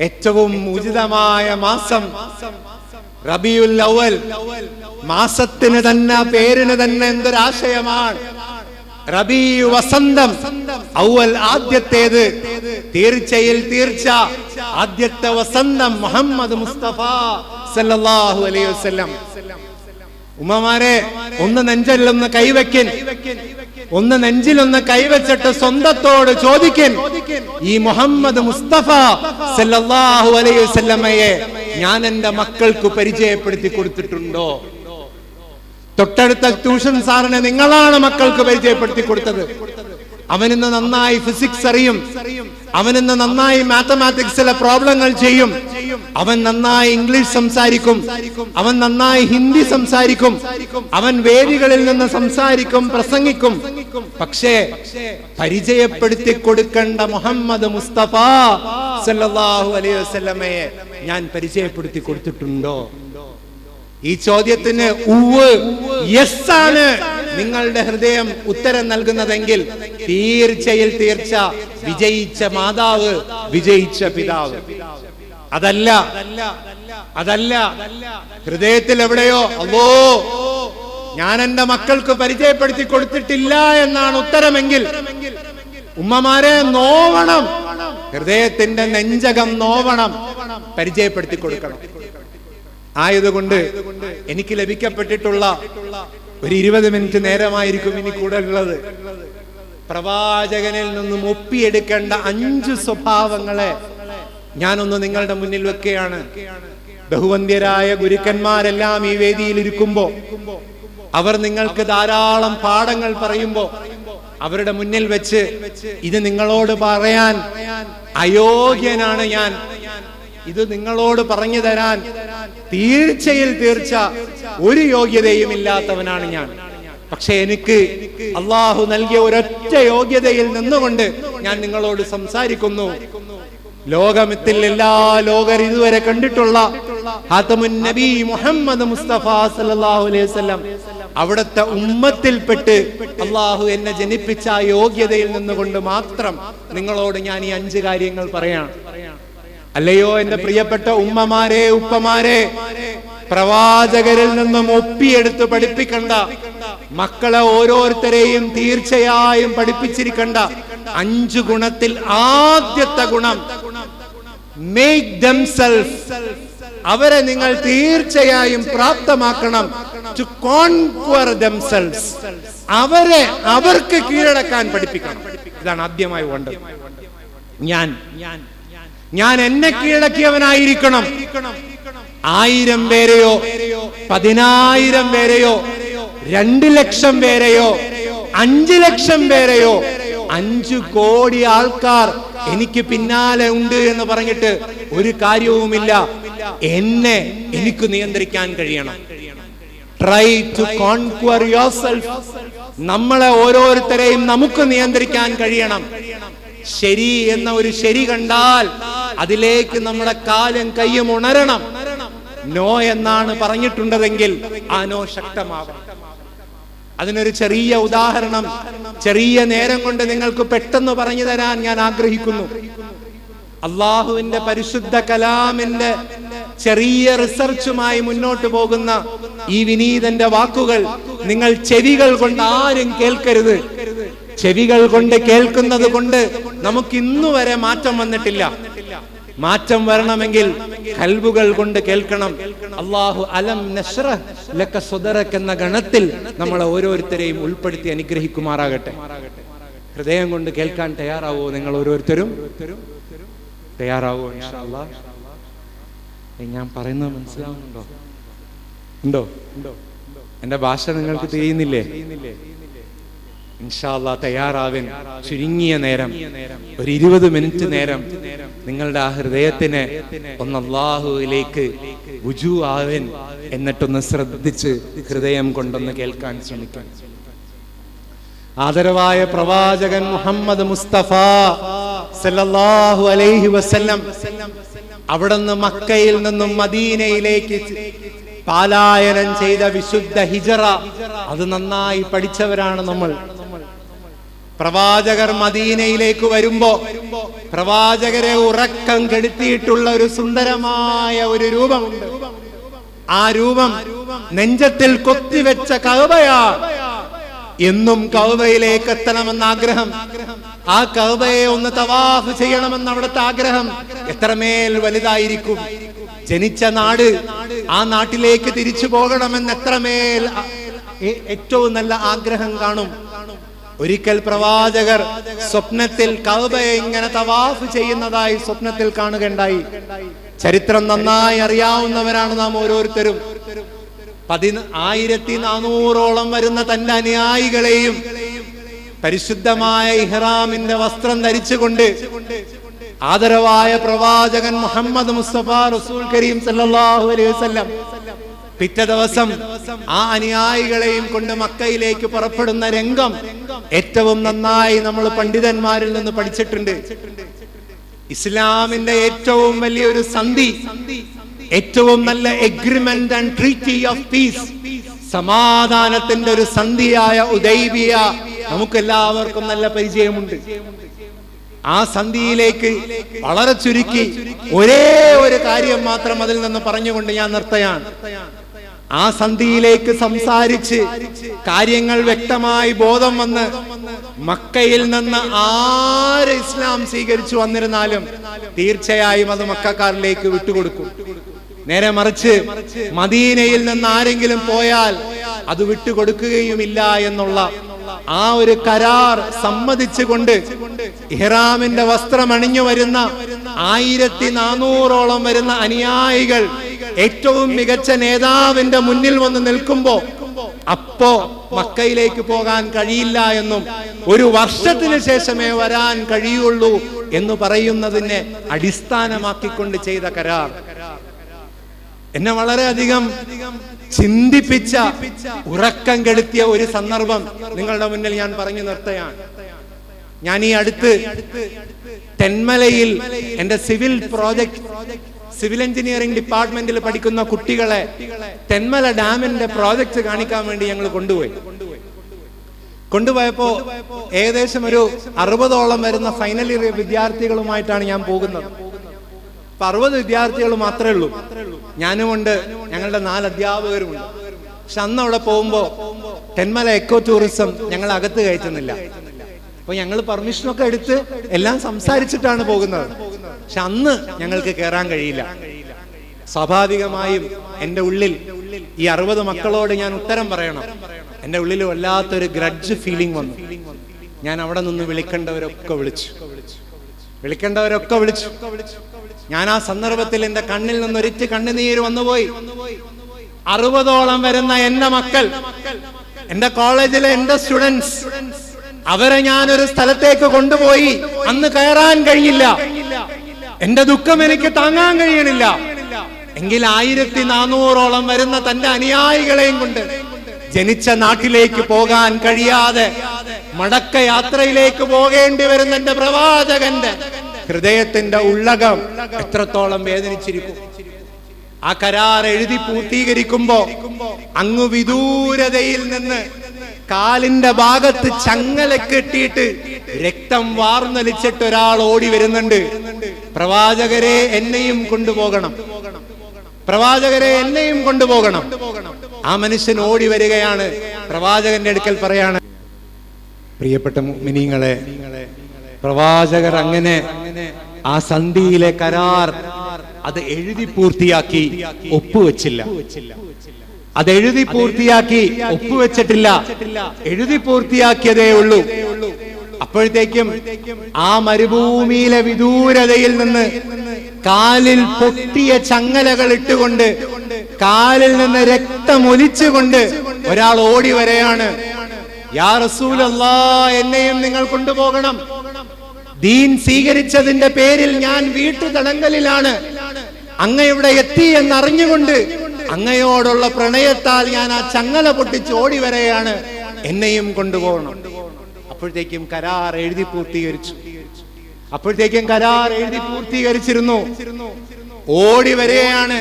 ഏറ്റവും ഉചിതമായ മാസം റബിയുൽ അവൽ മാസത്തിന് തന്നെ പേരിന് തന്നെ എന്തൊരാശയമാണ്? റബി വസന്തം. ഔവൽ ആദ്യത്തേത്. തീർച്ചയിൽ തീർച്ച. ആദ്യത്തെ വസന്തം മുഹമ്മദ് മുസ്തഫ സല്ലല്ലാഹു അലൈഹി വസല്ലം. ഉമ്മമാരെ ഒന്ന് നെഞ്ചല്ലൊന്ന് കൈവയ്ക്കൻ. ഒന്ന് നെഞ്ചിലൊന്ന് കൈവച്ചിട്ട് സ്വന്തത്തോട് ചോദിക്കും. ഈ മുഹമ്മദ് മുസ്തഫ സല്ലല്ലാഹു അലൈഹി വസല്ലമയെ ഞാൻ എന്റെ മക്കൾക്ക് പരിചയപ്പെടുത്തി കൊടുത്തിട്ടുണ്ടോ? തൊട്ടടുത്ത ട്യൂഷൻ സാറിനെ നിങ്ങളാണ് മക്കൾക്ക് പരിചയപ്പെടുത്തി കൊടുത്തത്. അവനിന്ന് നന്നായി ഫിസിക്സ് അറിയും. അവനിന്ന് നന്നായി മാത്തമാറ്റിക്സിലെ പ്രോബ്ലങ്ങൾ ചെയ്യും. അവൻ നന്നായി ഇംഗ്ലീഷ് സംസാരിക്കും. അവൻ നന്നായി ഹിന്ദി സംസാരിക്കും. അവൻ വേദികളിൽ നിന്ന് സംസാരിക്കും പ്രസംഗിക്കും. പക്ഷേ പരിചയപ്പെടുത്തി കൊടുക്കേണ്ട മുഹമ്മദ് മുസ്തഫ സല്ലല്ലാഹു അലൈഹി വസല്ലമയെ ഞാൻ പരിചയപ്പെടുത്തി കൊടുത്തിട്ടുണ്ടോ? ഈ ചോദ്യത്തിന് ഉവ് യെസ് ആണ് നിങ്ങളുടെ ഹൃദയം ഉത്തരം നൽകുന്നതെങ്കിൽ തീർച്ചയിൽ തീർച്ച വിജയിച്ച മാതാവ് വിജയിച്ച പിതാവ്. അതല്ല അതല്ല ഹൃദയത്തിൽ എവിടെയോ അല്ലോ ഞാൻ എന്റെ മക്കൾക്ക് പരിചയപ്പെടുത്തി കൊടുത്തിട്ടില്ല എന്നാണ് ഉത്തരമെങ്കിൽ ഉമ്മമാരെ നോവണം. ഹൃദയത്തിന്റെ നെഞ്ചകം നോവണം. പരിചയപ്പെടുത്തി കൊടുക്കണം. ആയതുകൊണ്ട് എനിക്ക് ലഭിക്കപ്പെട്ടിട്ടുള്ള ഒരു ഇരുപത് മിനിറ്റ് നേരമായിരിക്കും ഇനി കൂടെ ഉള്ളത് പ്രവാചകനിൽ നിന്നും ഒപ്പിയെടുക്കേണ്ട അഞ്ച് സ്വഭാവങ്ങളെ ഞാനൊന്ന് നിങ്ങളുടെ മുന്നിൽ വെക്കുകയാണ്. ബഹുവന്ധ്യരായ ഗുരുക്കന്മാരെല്ലാം ഈ വേദിയിൽ ഇരിക്കുമ്പോ അവർ നിങ്ങൾക്ക് ധാരാളം പാഠങ്ങൾ പറയുമ്പോ അവരുടെ മുന്നിൽ വെച്ച് ഇത് നിങ്ങളോട് പറയാൻ അയോഗ്യനാണ് ഞാൻ. ഇത് നിങ്ങളോട് പറഞ്ഞു തരാൻ തീർച്ചയിൽ തീർച്ച ഒരു യോഗ്യതയും ഇല്ലാത്തവനാണ് ഞാൻ. പക്ഷെ എനിക്ക് അള്ളാഹു നൽകിയ ഒരൊറ്റ യോഗ്യതയിൽ നിന്നുകൊണ്ട് ഞാൻ നിങ്ങളോട് സംസാരിക്കുന്നു. ലോകമത്തിൽ എല്ലാ ലോകർ ഇതുവരെ കണ്ടിട്ടുള്ള നബി മുഹമ്മദ് മുസ്തഫ സല്ലല്ലാഹു അലൈഹി വസല്ലം. അവിടുത്തെ ഉമ്മത്തിൽപ്പെട്ട് അള്ളാഹു എന്നെ ജനിപ്പിച്ച യോഗ്യതയിൽ നിന്നുകൊണ്ട് മാത്രം നിങ്ങളോട് ഞാൻ ഈ അഞ്ച് കാര്യങ്ങൾ പറയാം. അല്ലയോ എന്റെ പ്രിയപ്പെട്ട ഉമ്മമാരെ ഉപ്പമാരെ പ്രവാചകരിൽ നിന്നും ഒപ്പിയെടുത്ത് പഠിപ്പിക്കണ്ട. മക്കളെ ഓരോരുത്തരെയും തീർച്ചയായും പഠിപ്പിച്ചിരിക്കണ്ട. അഞ്ചു ഗുണത്തിൽ ആദ്യത്തെ ഗുണം മേക്ക് ദംസെൽഫ് അവരെ നിങ്ങൾ തീർച്ചയായും പ്രാപ്തമാക്കണം ടു കോൺക്വർ ദംസെൽസ് അവരെ അവർക്ക് കീഴടക്കാൻ പഠിപ്പിക്കണം. ഇതാണ് ആദ്യമായി വേണ്ടത്. ഞാൻ ഞാൻ എന്നെ കീഴടക്കിയവനായിരിക്കണം. ആയിരം പേരെയോ പതിനായിരം പേരെയോ രണ്ട് ലക്ഷം പേരെയോ അഞ്ചു ലക്ഷം പേരെയോ അഞ്ചു കോടി ആൾക്കാർ എനിക്ക് പിന്നാലെ ഉണ്ട് എന്ന് പറഞ്ഞിട്ട് ഒരു കാര്യവുമില്ല. എന്നെ എനിക്ക് നിയന്ത്രിക്കാൻ കഴിയണം. Try to conquer your self നമ്മളെ ഓരോരുത്തരെയും നമുക്ക് നിയന്ത്രിക്കാൻ കഴിയണം. ശരി എന്ന ഒരു ശരി കണ്ടാൽ അതിലേക്ക് നമ്മുടെ കാലും കയ്യും ഉണരണം. നോ എന്നാണ് പറഞ്ഞിട്ടുണ്ടതെങ്കിൽ ആ നോ ശക്തമാവണം അതിനൊരു ചെറിയ ഉദാഹരണം. ചെറിയ നേരം കൊണ്ട് നിങ്ങൾക്ക് പെട്ടെന്ന് പറഞ്ഞു തരാൻ ഞാൻ ആഗ്രഹിക്കുന്നു. അള്ളാഹുവിന്റെ പരിശുദ്ധ കലാമിന്റെ ചെറിയ റിസർച്ചുമായി മുന്നോട്ട് പോകുന്ന ഈ വിനീതന്റെ വാക്കുകൾ നിങ്ങൾ ചെവികൾ കൊണ്ട് ആരും കേൾക്കരുത്. ചെവികൾ കൊണ്ട് കേൾക്കുന്നത് കൊണ്ട് നമുക്ക് ഇന്നു വരെ മാറ്റം വന്നിട്ടില്ല. മാറ്റം വരണമെങ്കിൽ കൽബുകൾ കൊണ്ട് കേൾക്കണം. അള്ളാഹു അലം നഷ്റഹ് ലക സുദറക് എന്ന ഗണത്തിൽ നമ്മളെ ഓരോരുത്തരെയും ഉൾപ്പെടുത്തി അനുഗ്രഹിക്കുമാറാകട്ടെ. ഹൃദയം കൊണ്ട് കേൾക്കാൻ തയ്യാറാവോ നിങ്ങൾ ഓരോരുത്തരും? തയ്യാറാവോ ഇൻഷാ അല്ലാ? ഞാൻ പറയുന്നത് മനസ്സിലാവുന്നുണ്ടോ? ഉണ്ടോ? ഉണ്ടോ എന്റെ ഭാഷ നിങ്ങൾക്ക് തിരിയുന്നില്ലേ ഇൻഷാല്ല തയ്യാറാവൻ. ചുരുങ്ങിയ നേരം. ഒരു ഇരുപത് മിനിറ്റ് നേരം നിങ്ങളുടെ ആ ഹൃദയത്തിന് ഒന്ന് അള്ളാഹുവിലേക്ക് വുജു ആവൻ എന്നിട്ടൊന്ന് ശ്രദ്ധിച്ച് ഹൃദയം കൊണ്ടൊന്ന് കേൾക്കാൻ ശ്രമിക്കാൻ ആദരവായ പ്രവാചകൻ മുഹമ്മദ് മുസ്തഫ സല്ലല്ലാഹു അലൈഹി വസല്ലം അവിടുന്ന് മക്കയിൽ നിന്നും മദീനയിലേക്ക് പാലായനം ചെയ്ത വിശുദ്ധ ഹിജറ. അത് നന്നായി പഠിച്ചവരാണ് നമ്മൾ. പ്രവാചകർ മദീനയിലേക്ക് വരുമ്പോ പ്രവാചകരെ ഉറക്കം കെടുത്തിയിട്ടുള്ള ഒരു സുന്ദരമായ ഒരു രൂപമുണ്ട് ആ രൂപം നെഞ്ചത്തിൽ കൊത്തിവെച്ച കൗബയാ എന്നും കൗബയിലേക്ക് എത്തണമെന്ന ആഗ്രഹം ആ കവയെ ഒന്ന് തവാഫ് ചെയ്യണമെന്ന് അവിടുത്തെ ആഗ്രഹം എത്രമേൽ വലുതായിരിക്കും? ജനിച്ച നാട് ആ നാട്ടിലേക്ക് തിരിച്ചു പോകണമെന്ന് എത്രമേൽ ഏറ്റവും നല്ല ആഗ്രഹം കാണും. ഒരിക്കൽ പ്രവാചകർ സ്വപ്നത്തിൽ കൗബയെ ഇങ്ങനെ തവാഫ് ചെയ്യുന്നതായി സ്വപ്നത്തിൽ കാണുകയുണ്ടായി. ചരിത്രം നന്നായി അറിയാവുന്നവരാണ് നാം ഓരോരുത്തരും. പതിന ആയിരത്തി നാനൂറോളം വരുന്ന തന്റെ അനുയായികളെയും പരിശുദ്ധമായ ഇഹ്റാമിന്റെ വസ്ത്രം ധരിച്ചുകൊണ്ട് ആദരവായ പ്രവാചകൻ മുഹമ്മദ് മുസ്തഫ റസൂൽ കരീം സല്ലല്ലാഹു അലൈഹി വസല്ലം പിറ്റേ ദിവസം ആ അനുയായികളെയും കൊണ്ട് മക്കയിലേക്ക് പുറപ്പെടുന്ന രംഗം ഏറ്റവും നന്നായി നമ്മൾ പണ്ഡിതന്മാരിൽ നിന്ന് പഠിച്ചിട്ടുണ്ട്. ഇസ്ലാമിന്റെ ഏറ്റവും വലിയൊരു സന്ധി ഏറ്റവും നല്ല agreement and treaty of peace സമാധാനത്തിന്റെ ഒരു സന്ധിയായ ഉദൈബിയ നമുക്ക് എല്ലാവർക്കും നല്ല പരിചയമുണ്ട്. ആ സന്ധിയിലേക്ക് വളരെ ചുരുക്കി ഒരേ ഒരു കാര്യം മാത്രം അതിൽ നിന്ന് പറഞ്ഞുകൊണ്ട് ഞാൻ നിർത്തയാണ്. ആ സന്ധിയിലേക്ക് സംസാരിച്ച് കാര്യങ്ങൾ വ്യക്തമായി ബോധം വന്ന് മക്കയിൽ നിന്ന് ആര് ഇസ്ലാം സ്വീകരിച്ചു വന്നിരുന്നാലും തീർച്ചയായും അത് മക്കാരിലേക്ക് വിട്ടുകൊടുക്കും. നേരെ മറിച്ച് മദീനയിൽ നിന്ന് ആരെങ്കിലും പോയാൽ അത് വിട്ടുകൊടുക്കുകയുമില്ല എന്നുള്ള ആ ഒരു കരാർ സമ്മതിച്ചുകൊണ്ട് ഇഹ്റാമിന്റെ വസ്ത്രമണിഞ്ഞു വരുന്ന ആയിരത്തി നാനൂറോളം വരുന്ന അനുയായികൾ ഏറ്റവും മികച്ച നേതാവിന്റെ മുന്നിൽ വന്ന് നിൽക്കുമ്പോ അപ്പോ മക്കയിലേക്ക് പോകാൻ കഴിയില്ല എന്നും ഒരു വർഷത്തിന് ശേഷമേ വരാൻ കഴിയുള്ളൂ എന്ന് പറയുന്നതിനെ അടിസ്ഥാനമാക്കിക്കൊണ്ട് ചെയ്ത കരാർ. എന്നെ വളരെയധികം ചിന്തിപ്പിച്ച ഉറക്കം കെടുത്തിയ ഒരു സന്ദർഭം നിങ്ങളുടെ മുന്നിൽ ഞാൻ പറഞ്ഞു നിർത്തയാണ് ഞാൻ ഈ അടുത്ത് തെന്മലയിൽ എന്റെ സിവിൽ പ്രോജക്ട് സിവിൽ എഞ്ചിനീയറിംഗ് ഡിപ്പാർട്ട്മെന്റിൽ പഠിക്കുന്ന കുട്ടികളെ തെന്മല ഡാമിന്റെ പ്രോജക്ട് കാണിക്കാൻ വേണ്ടി ഞങ്ങൾ കൊണ്ടുപോയി. കൊണ്ടുപോയപ്പോ ഏകദേശം ഒരു അറുപതോളം വരുന്ന ഫൈനൽ ഇയർ വിദ്യാർത്ഥികളുമായിട്ടാണ് ഞാൻ പോകുന്നത്. അപ്പൊ അറുപത് വിദ്യാർത്ഥികൾ മാത്രമേ ഉള്ളൂ. ഞാനുമുണ്ട് ഞങ്ങളുടെ നാല് അധ്യാപകരുമുണ്ട്. പക്ഷെ അന്ന് അവിടെ പോകുമ്പോ തെന്മല എക്കോ ടൂറിസം ഞങ്ങൾ അകത്ത് കയറ്റുന്നില്ല. അപ്പൊ ഞങ്ങൾ പെർമിഷനൊക്കെ എടുത്ത് എല്ലാം സംസാരിച്ചിട്ടാണ് പോകുന്നത്. പക്ഷെ അന്ന് ഞങ്ങൾക്ക് കയറാൻ കഴിയില്ല. സ്വാഭാവികമായും എന്റെ ഉള്ളിൽ ഈ അറുപത് മക്കളോട് ഞാൻ ഉത്തരം പറയണം. എന്റെ ഉള്ളിൽ വല്ലാത്തൊരു ഗ്രഡ്ജ് ഫീലിംഗ് വന്നു. ഞാൻ അവിടെ നിന്ന് വിളിക്കേണ്ടവരൊക്കെ വിളിച്ചു. വിളിക്കേണ്ടവരൊക്കെ വിളിച്ചു. ഞാൻ ആ സന്ദർഭത്തിൽ എന്റെ കണ്ണിൽ നിന്ന് ഒരിച്ച് കണ്ണുനീര് വന്നുപോയി. അറുപതോളം വരുന്ന എന്റെ മക്കൾ എന്റെ കോളേജിലെ എന്റെ സ്റ്റുഡൻസ് അവരെ ഞാൻ ഒരു സ്ഥലത്തേക്ക് കൊണ്ടുപോയി അന്ന് കയറാൻ കഴിയില്ല എന്റെ ദുഃഖം എനിക്ക് താങ്ങാൻ കഴിയണില്ല. എങ്കിൽ ആയിരത്തി നാനൂറോളം വരുന്ന തന്റെ അനുയായികളെയും കൊണ്ട് ജനിച്ച നാട്ടിലേക്ക് പോകാൻ കഴിയാതെ മടക്ക യാത്രയിലേക്ക് പോകേണ്ടി വരുന്ന എന്റെ പ്രവാചകന്റെ ഹൃദയത്തിന്റെ ഉള്ളകം എത്രത്തോളം വേദനിച്ചിരിക്കും. ആ കരാർ എഴുതി പൂർത്തീകരിക്കുമ്പോ അങ്ങ് വിദൂരതയിൽ നിന്ന് കാലിന്റെ ഭാഗത്ത് ചങ്ങല കെട്ടിയിട്ട് രക്തം വാർന്നലിച്ചിട്ട് ഒരാൾ ഓടി വരുന്നുണ്ട്. പ്രവാചകരെ എന്നെയും കൊണ്ടുപോകണം. പ്രവാചകരെ എന്നെയും കൊണ്ടുപോകണം. ആ മനുഷ്യൻ ഓടി വരികയാണ്. പ്രവാചകന്റെ അടുക്കൽ പറയാണ്. പ്രിയപ്പെട്ട മിനിങ്ങളെ പ്രവാചകർ അങ്ങനെ ആ സന്ധിയിലെ കരാർ അത് എഴുതി പൂർത്തിയാക്കി ഒപ്പുവെച്ചില്ല. അത് എഴുതി പൂർത്തിയാക്കി ഒപ്പുവെച്ചിട്ടില്ല. എഴുതി പൂർത്തിയാക്കിയതേ ഉള്ളൂ. അപ്പോഴത്തേക്കും ആ മരുഭൂമിയിലെ വിദൂരതയിൽ നിന്ന് കാലിൽ പൊട്ടിയ ചങ്ങലകൾ ഇട്ടുകൊണ്ട് കാലിൽ നിന്ന് രക്തമൊലിച്ചുകൊണ്ട് ഒരാൾ ഓടി വരെയാണ്. യാ റസൂലല്ലാ എന്നെയും നിങ്ങൾ കൊണ്ടുപോകണം. ദീൻ സ്വീകരിച്ചതിന്റെ പേരിൽ ഞാൻ വീട്ടുതടങ്കലിലാണ്. അങ്ങയുടെ എത്തി എന്നറിഞ്ഞുകൊണ്ട് അങ്ങയോടുള്ള പ്രണയത്താൽ ഞാൻ ആ ചങ്ങല പൊട്ടിച്ച് ഓടി വരെയാണ് എന്നെയും കൊണ്ടുപോകണം. അപ്പോഴത്തേക്കും കരാർ എഴുതി പൂർത്തീകരിച്ചു. അപ്പോഴത്തേക്കും കരാർ എഴുതി പൂർത്തീകരിച്ചിരുന്നു. ഓടി വരെയാണ്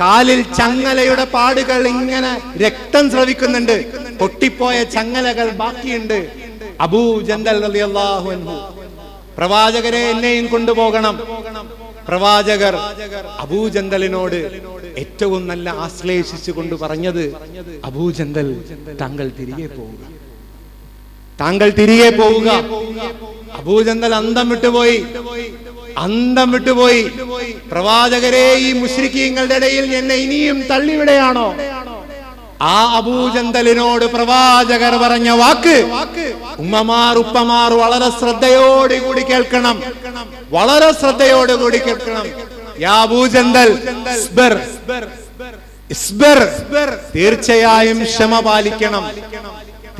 കാലിൽ ചങ്ങലയുടെ പാടുകൾ ഇങ്ങനെ രക്തം സ്രവിക്കുന്നുണ്ട്. പൊട്ടിപ്പോയ ചങ്ങലകൾ ബാക്കിയുണ്ട്. അബൂ ജന്തൽ അൻഹു. പ്രവാചകരെ എന്നെയും കൊണ്ടുപോകണം. പ്രവാചകർ അബൂജന്തലിനോട് ഏറ്റവും നല്ല ആശ്ലേഷിച്ചു കൊണ്ട് പറഞ്ഞത് അബൂജന്തൽ താങ്കൾ തിരികെ പോവുക. താങ്കൾ തിരികെ പോവുക. അബൂജന്തൽ അന്തം വിട്ടുപോയി. അന്തം വിട്ടുപോയി. പ്രവാചകരെ ഈ മുശ്രിക്കീങ്ങളുടെ ഇടയിൽ എന്നെ ഇനിയും തള്ളിവിടെയാണോ? ആ അബൂജന്തലിനോട് പ്രവാചകർ പറഞ്ഞ വാക്ക് ഉമ്മമാർ ഉപ്പമാർ വളരെ ശ്രദ്ധയോടുകൂടി കേൾക്കണം. വളരെ ശ്രദ്ധയോടുകൂടി കേൾക്കണം. യാ. തീർച്ചയായും ക്ഷമ പാലിക്കണം.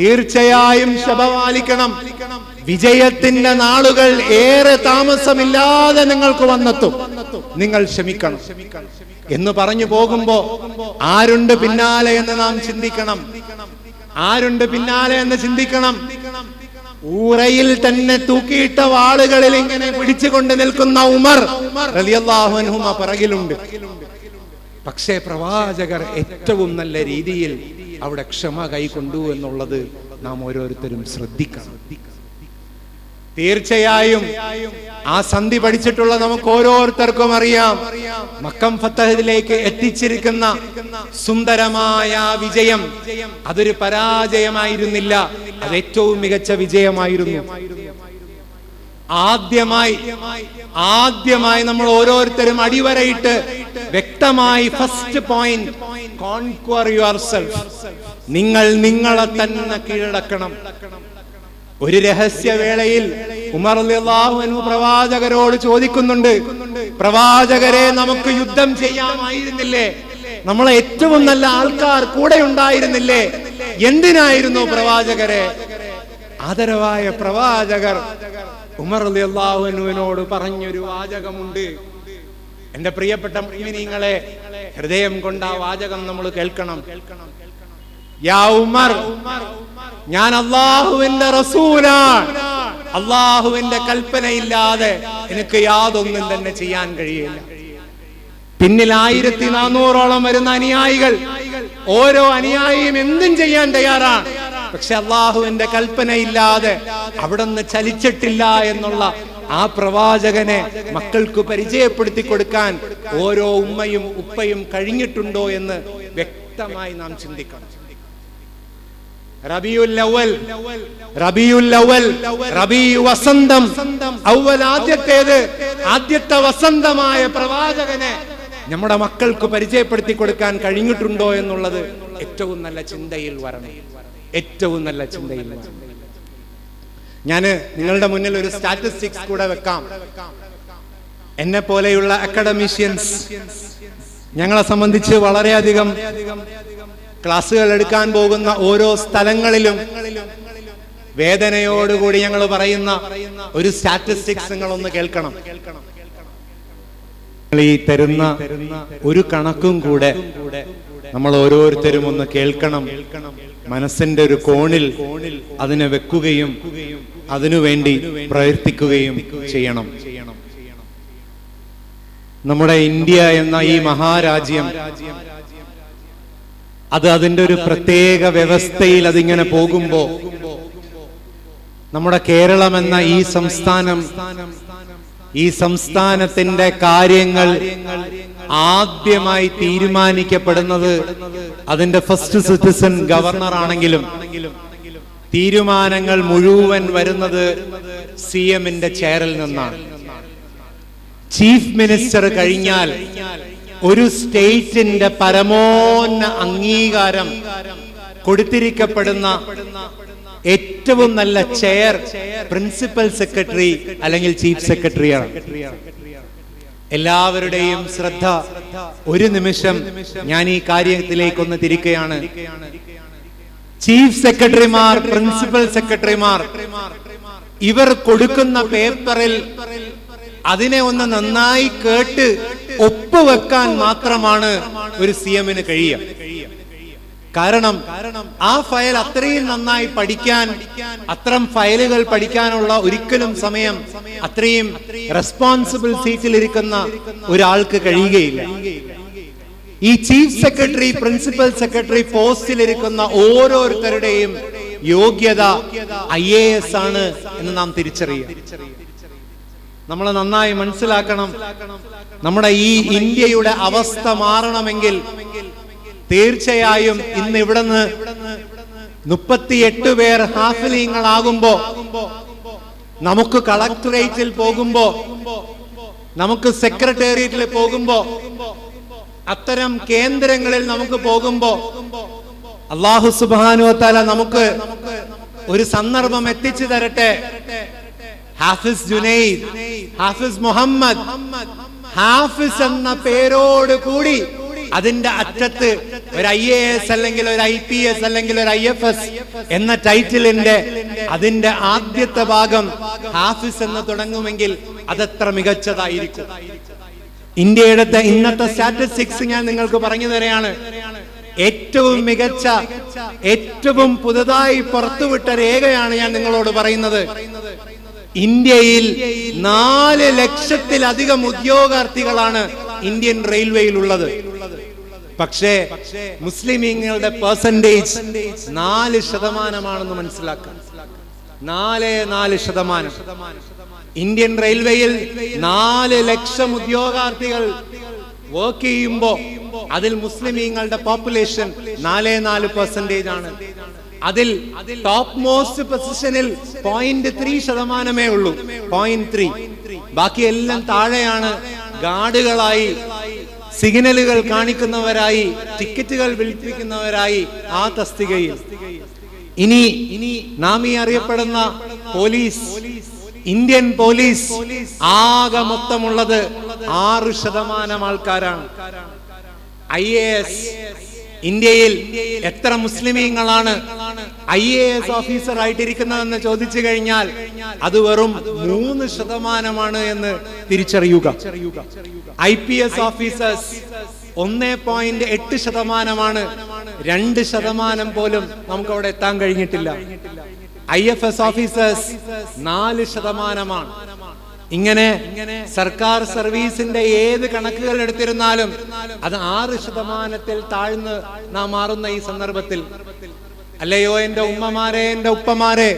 തീർച്ചയായും ക്ഷമ പാലിക്കണം. വിജയത്തിന്റെ നാളുകൾ ഏറെ താമസമില്ലാതെ നിങ്ങൾക്ക് വന്നെത്തും. നിങ്ങൾ ക്ഷമിക്കണം. എന്ന് പറഞ്ഞു പോകുമ്പോ ആരുണ്ട് പിന്നാലെ എന്ന് നാം ചിന്തിക്കണം. ആരുണ്ട് പിന്നാലെ എന്ന് ചിന്തിക്കണം. ഊറയിൽ തന്നെ തൂക്കിയിട്ട വാളുകളിൽ ഇങ്ങനെ പിടിച്ചുകൊണ്ട് നിൽക്കുന്ന ഉമർ റളിയല്ലാഹു അൻഹുമ പിറകിലുണ്ട്. പക്ഷേ പ്രവാചകർ ഏറ്റവും നല്ല രീതിയിൽ അവിടെ ക്ഷമ കൈക്കൊണ്ടു എന്നുള്ളത് നാം ഓരോരുത്തരും ശ്രദ്ധിക്കണം. തീർച്ചയായും ആ സന്ധി പഠിച്ചിട്ടുള്ള നമുക്ക് ഓരോരുത്തർക്കും അറിയാം. മക്കം ഫത്തഹിലേക്ക് എത്തിച്ചിരിക്കുന്ന സുന്ദരമായ വിജയം അതൊരു പരാജയമായിരുന്നില്ല. അത് ഏറ്റവും മികച്ച വിജയമായിരുന്നു. ആദ്യമായി ആദ്യമായി നമ്മൾ ഓരോരുത്തരും അടിവരയിട്ട് വ്യക്തമായി first point conquer your self നിങ്ങൾ നിങ്ങളെ തന്നെ കീഴടക്കണം. ഒരു രഹസ്യവേളയിൽ ഉമർ അൻഹു പ്രവാചകരോട് ചോദിക്കുന്നുണ്ട് പ്രവാചകരെ നമുക്ക് യുദ്ധം ചെയ്യാമായിരുന്നില്ലേ? നമ്മളെ ഏറ്റവും നല്ല ആൾക്കാർ കൂടെ ഉണ്ടായിരുന്നില്ലേ? എന്തിനായിരുന്നു പ്രവാചകരെ? ആദരവായ പ്രവാചകർ ഉമർ റളിയല്ലാഹു അൻഹുവിനോട് പറഞ്ഞൊരു വാചകമുണ്ട്. എന്റെ പ്രിയപ്പെട്ട മുഅ്മിനീങ്ങളെ ഹൃദയം കൊണ്ട് ആ വാചകം നമ്മൾ കേൾക്കണം കേൾക്കണം. ഞാൻ അള്ളാഹുവിന്റെ റസൂലാണ്. അള്ളാഹുവിന്റെ കൽപ്പനയില്ലാതെ എനിക്ക് യാതൊന്നും തന്നെ ചെയ്യാൻ കഴിയില്ല. പിന്നിൽ ആയിരത്തി നാനൂറോളം വരുന്ന അനുയായികൾ ഓരോ അനുയായിയും എന്തും ചെയ്യാൻ തയ്യാറാണ്. പക്ഷെ അള്ളാഹുവിന്റെ കൽപ്പനയില്ലാതെ അവിടുന്ന് ചലിച്ചിട്ടില്ല എന്നുള്ള ആ പ്രവാചകനെ മക്കൾക്ക് പരിചയപ്പെടുത്തി കൊടുക്കാൻ ഓരോ ഉമ്മയും ഉപ്പയും കഴിഞ്ഞിട്ടുണ്ടോ എന്ന് വ്യക്തമായി നാം ചിന്തിക്കണം റബിയുൽ അവൽ റബിയുൽ അവൽ റബി വസന്തം. ആദ്യത്തേത് ആദ്യത്തെ വസന്തമായ പ്രവാചകനെ നമ്മുടെ മക്കൾക്ക് പരിചയപ്പെടുത്തി കൊടുക്കാൻ കഴിഞ്ഞിട്ടുണ്ടോ എന്നുള്ളത് ഏറ്റവും നല്ല ചിന്തയിൽ വരണം. ഏറ്റവും നല്ല ചിന്തയിൽ ഞാൻ നിങ്ങളുടെ മുന്നിൽ ഒരു സ്റ്റാറ്റിസ്റ്റിക്സ് കൂടെ വെക്കാം. എന്നെ പോലെയുള്ള അക്കാഡമീഷ്യൻസ് ഞങ്ങളെ സംബന്ധിച്ച് വളരെയധികം ക്ലാസ്സുകൾ എടുക്കാൻ പോകുന്ന ഓരോ സ്ഥലങ്ങളിലും വേദനയോടുകൂടി ഞങ്ങൾ പറയുന്ന ഒരു സ്റ്റാറ്റിസ്റ്റിക്സ് നിങ്ങൾ ഒന്ന് കേൾക്കണം ഈ തരുന്ന ഒരു കണക്കും കൂടെ നമ്മൾ ഓരോരുത്തരും ഒന്ന് കേൾക്കണം. മനസ്സിന്റെ ഒരു കോണിൽ അതിനെ വെക്കുകയും അതിനുവേണ്ടി പ്രവർത്തിക്കുകയും ചെയ്യണം. നമ്മുടെ ഇന്ത്യ എന്ന ഈ മഹാരാജ്യം അത് അതിന്റെ ഒരു പ്രത്യേക വ്യവസ്ഥയിൽ അതിങ്ങനെ പോകുമ്പോ നമ്മുടെ കേരളം എന്ന ഈ സംസ്ഥാനം ഈ സംസ്ഥാനത്തിന്റെ കാര്യങ്ങൾ ആദ്യമായി തീരുമാനിക്കപ്പെടുന്നത് അതിന്റെ ഫസ്റ്റ് സിറ്റിസൺ ഗവർണർ ആണെങ്കിലും തീരുമാനങ്ങൾ മുഴുവൻ വരുന്നത് സി എമ്മിന്റെ ചെയറിൽ നിന്നാണ്. ചീഫ് മിനിസ്റ്റർ കഴിഞ്ഞാൽ ഒരു സ്റ്റേറ്റിന്റെ പരമോന്ന അംഗീകാരം കൊടുത്തിരിക്കപ്പെടുന്ന ഏറ്റവും നല്ല ചെയർ പ്രിൻസിപ്പൽ സെക്രട്ടറി അല്ലെങ്കിൽ ചീഫ് സെക്രട്ടറിയാണ്. എല്ലാവരുടെയും ശ്രദ്ധ ഒരു നിമിഷം ഞാൻ ഈ കാര്യത്തിലേക്കൊന്ന് തിരിക്കുകയാണ്. ചീഫ് സെക്രട്ടറിമാർ പ്രിൻസിപ്പൽ സെക്രട്ടറിമാർ ഇവർ കൊടുക്കുന്ന പേപ്പറിൽ അതിനെ ഒന്ന് നന്നായി കേട്ട് ഒപ്പുവെക്കാൻ മാത്രമാണ് ഒരു സി എമ്മിന് കഴിയുക. കാരണം ആ ഫയൽ അത്രയും നന്നായി പഠിക്കാൻ അത്തരം ഫയലുകൾ പഠിക്കാനുള്ള ഒരിക്കലും സമയം അത്രയും റെസ്പോൺസിബിൾ സീറ്റിൽ ഇരിക്കുന്ന ഒരാൾക്ക് കഴിയുകയില്ല. ഈ ചീഫ് സെക്രട്ടറി പ്രിൻസിപ്പൽ സെക്രട്ടറി പോസ്റ്റിൽ ഇരിക്കുന്ന ഓരോരുത്തരുടെയും യോഗ്യത ഐ ആണ് എന്ന് നാം തിരിച്ചറിയുക. നമ്മൾ നന്നായി മനസ്സിലാക്കണം. നമ്മുടെ ഈ ഇന്ത്യയുടെ അവസ്ഥ മാറണമെങ്കിൽ തീർച്ചയായും ഇന്ന് ഇവിടുന്ന് മുപ്പത്തിയെട്ട് പേർ ഹാഫിലിങ്ങളാകുമ്പോ നമുക്ക് കളക്ടറേറ്റിൽ പോകുമ്പോ നമുക്ക് സെക്രട്ടേറിയറ്റിൽ പോകുമ്പോ അത്തരം കേന്ദ്രങ്ങളിൽ നമുക്ക് പോകുമ്പോ അള്ളാഹു സുബാനുവത്താല നമുക്ക് ഒരു സന്ദർഭം എത്തിച്ചു തരട്ടെ. ഹാഫിസ് ജുനൈദ് ഹാഫിസ് മുഹമ്മദ് ഹാഫിസ് എന്ന പേരോട് കൂടി അതിന്റെ അറ്റത്ത് ഒരു ഐ എ എസ് അല്ലെങ്കിൽ ഒരു ഐ പി എസ് അല്ലെങ്കിൽ ഒരു ഐ എഫ് എസ് എന്ന ടൈറ്റിലിന്റെ അതിന്റെ ആദ്യത്തെ ഭാഗം ഹാഫിസ് എന്ന് തുടങ്ങുമെങ്കിൽ അതെത്ര മികച്ചതായിരിക്കും. ഇന്ത്യയുടെ ഇന്നത്തെ സ്റ്റാറ്റിസ്റ്റിക്സ് ഞാൻ നിങ്ങൾക്ക് പറഞ്ഞു തരികയാണ് ഏറ്റവും മികച്ച ഏറ്റവും പുതുതായി പുറത്തുവിട്ട രേഖയാണ് ഞാൻ നിങ്ങളോട് പറയുന്നത്. ഇന്ത്യയിൽ നാല് ലക്ഷത്തിലധികം ഉദ്യോഗാർത്ഥികളാണ് ഇന്ത്യൻ റെയിൽവേയിൽ ഉള്ളത് പക്ഷേ മുസ്ലിമീങ്ങളുടെ പെർസെന്റേജ് നാല് ശതമാനമാണെന്ന് മനസ്സിലാക്കാം. നാല് നാല് ശതമാനം. ഇന്ത്യൻ റെയിൽവേയിൽ നാല് ലക്ഷം ഉദ്യോഗാർത്ഥികൾ വർക്ക് ചെയ്യുമ്പോ അതിൽ മുസ്ലിമീങ്ങളുടെ പോപ്പുലേഷൻ നാല് നാല് പെർസെന്റേജ് ആണ്. അതിൽ ടോപ്പ് മോസ്റ്റ് പൊസിഷനിൽ പോയിന്റ് ത്രീ ശതമാനമേ ഉള്ളൂ. പോയിന്റ് ത്രീ ബാക്കിയെല്ലാം താഴെയാണ്. ഗാർഡുകളായി സിഗ്നലുകൾ കാണിക്കുന്നവരായി ടിക്കറ്റുകൾ വിൽപ്പിക്കുന്നവരായി ആ തസ്തികയിൽ. ഇനി ഇനി നാം ഈ അറിയപ്പെടുന്ന പോലീസ് ഇന്ത്യൻ പോലീസ് ആകെ മൊത്തമുള്ളത് ആറ് ശതമാനം ആൾക്കാരാണ്. ഐ എ എസ് ഇന്ത്യയിൽ എത്ര മുസ്ലിമീങ്ങളാണ് ഐ എ എസ് ഓഫീസർ ആയിട്ടിരിക്കുന്നതെന്ന് ചോദിച്ചു കഴിഞ്ഞാൽ അത് വെറും മൂന്ന് ശതമാനമാണ് എന്ന് തിരിച്ചറിയുക. ഐ പി എസ് ഓഫീസേഴ്സ് ഒന്ന് പോയിന്റ് എട്ട് ശതമാനമാണ് രണ്ട് ശതമാനം പോലും നമുക്ക് അവിടെ എത്താൻ കഴിഞ്ഞിട്ടില്ല. ഐ എഫ് എസ് ഓഫീസേഴ്സ് നാല് ശതമാനമാണ്. ഇങ്ങനെ സർക്കാർ സർവീസിന്റെ ഏത് കണക്കുകൾ എടുത്തിരുന്നാലും അത് ആറ് ശതമാനത്തിൽ താഴ്ന്ന് നാം മാറുന്ന ഈ സന്ദർഭത്തിൽ. അല്ലയോ എന്റെ ഉമ്മമാരെ എന്റെ ഉപ്പമാരെ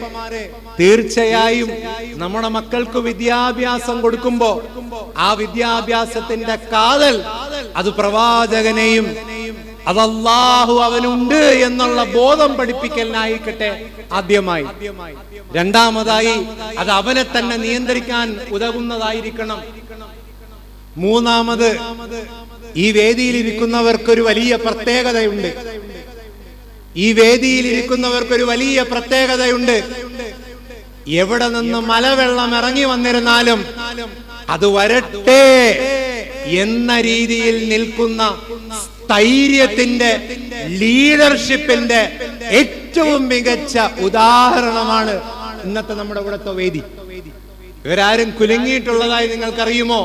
തീർച്ചയായും നമ്മുടെ മക്കൾക്ക് വിദ്യാഭ്യാസം കൊടുക്കുമ്പോ ആ വിദ്യാഭ്യാസത്തിന്റെ കാതൽ അത് പ്രവാചകനെയും അത് അള്ളാഹു അവനുണ്ട് എന്നുള്ള ബോധം പഠിപ്പിക്കലിനായിക്കട്ടെ ആദ്യമായി. രണ്ടാമതായി അത് അവനെ തന്നെ നിയന്ത്രിക്കാൻ ഉതകുന്നതായിരിക്കണം. മൂന്നാമത് ഈ വേദിയിൽ ഇരിക്കുന്നവർക്കൊരു വലിയ പ്രത്യേകതയുണ്ട്. ഈ വേദിയിൽ ഇരിക്കുന്നവർക്കൊരു വലിയ പ്രത്യേകതയുണ്ട്. എവിടെ നിന്ന് മലവെള്ളം ഇറങ്ങി വന്നിരുന്നാലും അത് വരട്ടെ എന്ന രീതിയിൽ നിൽക്കുന്ന സ്ഥൈര്യത്തിന്റെ ലീഡർഷിപ്പിന്റെ ഏറ്റവും മികച്ച ഉദാഹരണമാണ് ഇന്നത്തെ നമ്മുടെ ഇവിടുത്തെ വേദി. ഇവരാരും കുലുങ്ങിയിട്ടുള്ളതായി നിങ്ങൾക്കറിയുമോ?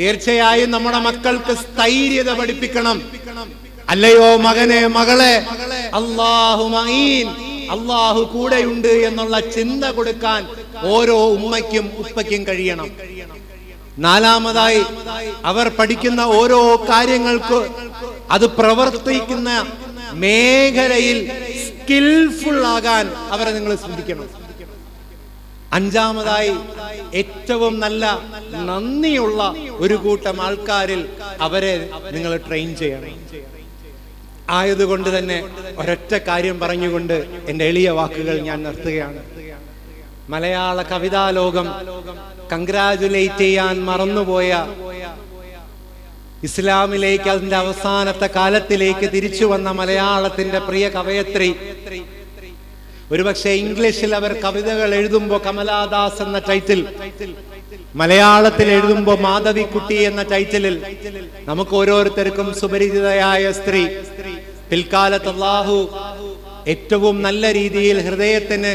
തീർച്ചയായും നമ്മുടെ മക്കൾക്ക് സ്ഥൈര്യത പഠിപ്പിക്കണം. അല്ലയോ മകനെ മകളെ? അള്ളാഹു അള്ളാഹു കൂടെയുണ്ട് എന്നുള്ള ചിന്ത കൊടുക്കാൻ ഓരോ ഉമ്മയ്ക്കും ഉപ്പയ്ക്കും കഴിയണം. നാലാമതായി അവർ പഠിക്കുന്ന ഓരോ കാര്യങ്ങൾക്ക് അത് പ്രവർത്തിക്കുന്ന മേഖലയിൽ സ്കിൽഫുൾ ആകാൻ അവരെ നിങ്ങൾ ശ്രദ്ധിക്കണം. അഞ്ചാമതായി ഏറ്റവും നല്ല നന്ദിയുള്ള ഒരു കൂട്ടം ആൾക്കാരിൽ അവരെ നിങ്ങൾ ട്രെയിൻ ചെയ്യണം. ആയതുകൊണ്ട് തന്നെ ഒരൊറ്റ കാര്യം പറഞ്ഞുകൊണ്ട് എന്റെ എളിയ വാക്കുകൾ ഞാൻ നിർത്തുകയാണ്. മലയാള കവിതാ ലോകം കൺഗ്രാജുലേറ്റ് ചെയ്യാൻ മറന്നുപോയ ഇസ്ലാമിലേക്ക് അതിന്റെ അവസാനത്തെ കാലത്തിലേക്ക് തിരിച്ചു വന്ന മലയാളത്തിന്റെ പ്രിയ കവയത്രി. ഒരുപക്ഷെ ഇംഗ്ലീഷിൽ അവർ കവിതകൾ എഴുതുമ്പോൾ കമലാദാസ് എന്ന ടൈറ്റിൽ മലയാളത്തിൽ എഴുതുമ്പോൾ മാധവിക്കുട്ടി എന്ന ടൈറ്റിലിൽ നമുക്ക് ഓരോരുത്തർക്കും സുപരിചിതയായ സ്ത്രീ. പിൽക്കാലത്ത് അള്ളാഹു ഏറ്റവും നല്ല രീതിയിൽ ഹൃദയത്തിന്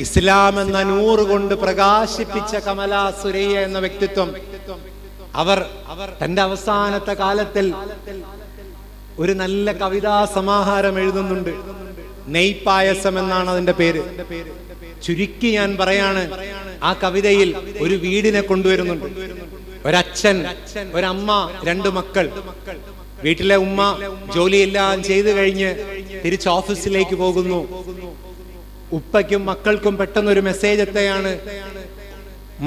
ഇസ്ലാം എന്ന നൂറ് കൊണ്ട് പ്രകാശിപ്പിച്ച കമല സുരയ്യ എന്ന വ്യക്തിത്വം അവർ തന്റെ അവസാനത്തെ കാലത്തിൽ ഒരു നല്ല കവിതാ സമാഹാരം എഴുതുന്നുണ്ട്. നെയ്പായസം എന്നാണ് അതിന്റെ പേര്. ചുരുക്കി ഞാൻ പറയാണ് ആ കവിതയിൽ ഒരു വീടിനെ കൊണ്ടുവരുന്നുണ്ട്. ഒരച്ഛൻ ഒരമ്മ രണ്ട് മക്കൾ. വീട്ടിലെ ഉമ്മ ജോലിയെല്ലാം ചെയ്തു കഴിഞ്ഞ് തിരിച്ച് ഓഫീസിലേക്ക് പോകുന്നു. ഉപ്പയ്ക്കും മക്കൾക്കും പെട്ടെന്നൊരു മെസ്സേജ് എത്തയാണ്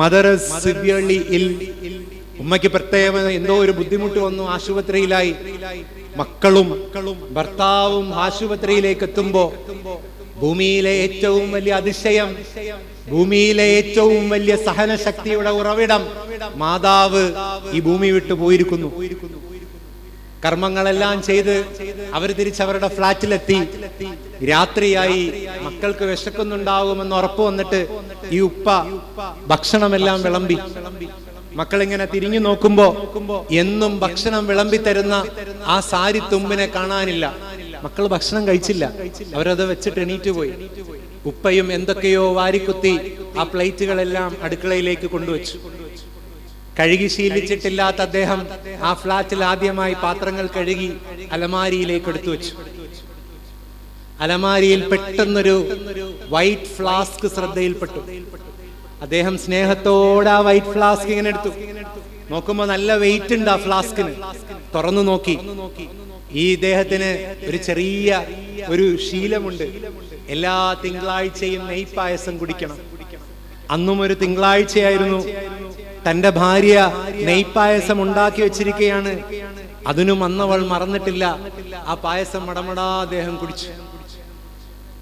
മദർ സിവിയർലി ഇൽ ഉമ്മയ്ക്ക് പ്രത്യേകം എന്തോ ഒരു ബുദ്ധിമുട്ട് വന്നു ആശുപത്രിയിലായി. മക്കളും ഭർത്താവും ആശുപത്രിയിലേക്ക് എത്തുമ്പോ ഭൂമിയിലെ ഏറ്റവും വലിയ അതിശയം ഭൂമിയിലെ ഏറ്റവും വലിയ സഹനശക്തിയുടെ ഉറവിടം മാതാവ് ഈ ഭൂമി വിട്ടു പോയിരിക്കുന്നു. കർമ്മങ്ങളെല്ലാം ചെയ്ത് അവർ തിരിച്ച് അവരുടെ ഫ്ലാറ്റിലെത്തി. രാത്രിയായി മക്കൾക്ക് വിശക്കുന്നുണ്ടാകുമെന്ന് ഉറപ്പ് വന്നിട്ട് ഈ ഉപ്പ ഭക്ഷണമെല്ലാം വിളമ്പി. മക്കളിങ്ങനെ തിരിഞ്ഞു നോക്കുമ്പോ എന്നും ഭക്ഷണം വിളമ്പി തരുന്ന ആ സാരി തുമ്പിനെ കാണാനില്ല. മക്കൾ ഭക്ഷണം കഴിച്ചില്ല. അവരത് വെച്ചിട്ട് എണീറ്റ് പോയി. ഉപ്പയും എന്തൊക്കെയോ വാരിക്കുത്തി ആ പ്ലേറ്റുകളെല്ലാം അടുക്കളയിലേക്ക് കൊണ്ടുവച്ചു. കഴുകി ശീലിച്ചിട്ടില്ലാത്ത അദ്ദേഹം ആ ഫ്ലാറ്റിൽ ആദ്യമായി പാത്രങ്ങൾ കഴുകി അലമാരിയിലേക്ക് എടുത്തു വെച്ചു. അലമാരിയിൽ പെട്ടെന്നൊരു വൈറ്റ് ഫ്ലാസ്ക് ശ്രദ്ധയിൽപ്പെട്ടു. അദ്ദേഹം സ്നേഹത്തോടെ ആ വൈറ്റ് ഫ്ലാസ്ക് ഇങ്ങനെ എടുത്തു. നോക്കുമ്പോ നല്ല വെയിറ്റ് ഉണ്ട് ആ ഫ്ലാസ്കിന് തുറന്നു നോക്കി. ഈ ഇദ്ദേഹത്തിന് ഒരു ചെറിയ ഒരു ശീലമുണ്ട്. എല്ലാ തിങ്കളാഴ്ചയും നെയ്പായസം കുടിക്കണം. അന്നും ഒരു തിങ്കളാഴ്ചയായിരുന്നു. തന്റെ ഭാര്യ നെയ്പായസം ഉണ്ടാക്കി വെച്ചിരിക്കുകയാണ് അതിനും അന്നവൾ മറന്നിട്ടില്ല. ആ പായസം മടമടാ അദ്ദേഹം കുടിച്ചു.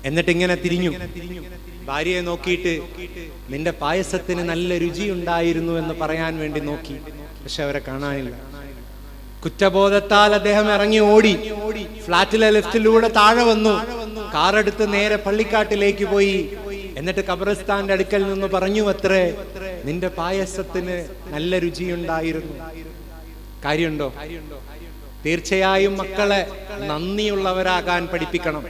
എന്നിട്ട് ഇങ്ങനെ തിരിഞ്ഞു. ഭാര്യയെ നോക്കിയിട്ട് നിന്റെ പായസത്തിന് നല്ല രുചി ഉണ്ടായിരുന്നു എന്ന് പറയാൻ വേണ്ടി നോക്കി. പക്ഷെ അവരെ കാണാനില്ല. കുറ്റബോധത്താൽ അദ്ദേഹം ഇറങ്ങി ഓടി. ഫ്ലാറ്റിലെ ലിഫ്റ്റിലൂടെ താഴെ വന്നു. കാറെടുത്ത് നേരെ പള്ളിക്കാട്ടിലേക്ക് പോയി. എന്നിട്ട് ഖബറിസ്ഥാന്റെ അടുക്കൽ നിന്ന് പറഞ്ഞു അത്രേ നിന്റെ പായസത്തിന് നല്ല രുചിയുണ്ടായിരുന്നു. കാര്യമുണ്ടോ? തീർച്ചയായും മക്കളെ നന്ദിയുള്ളവരാകാൻ പഠിപ്പിക്കണം.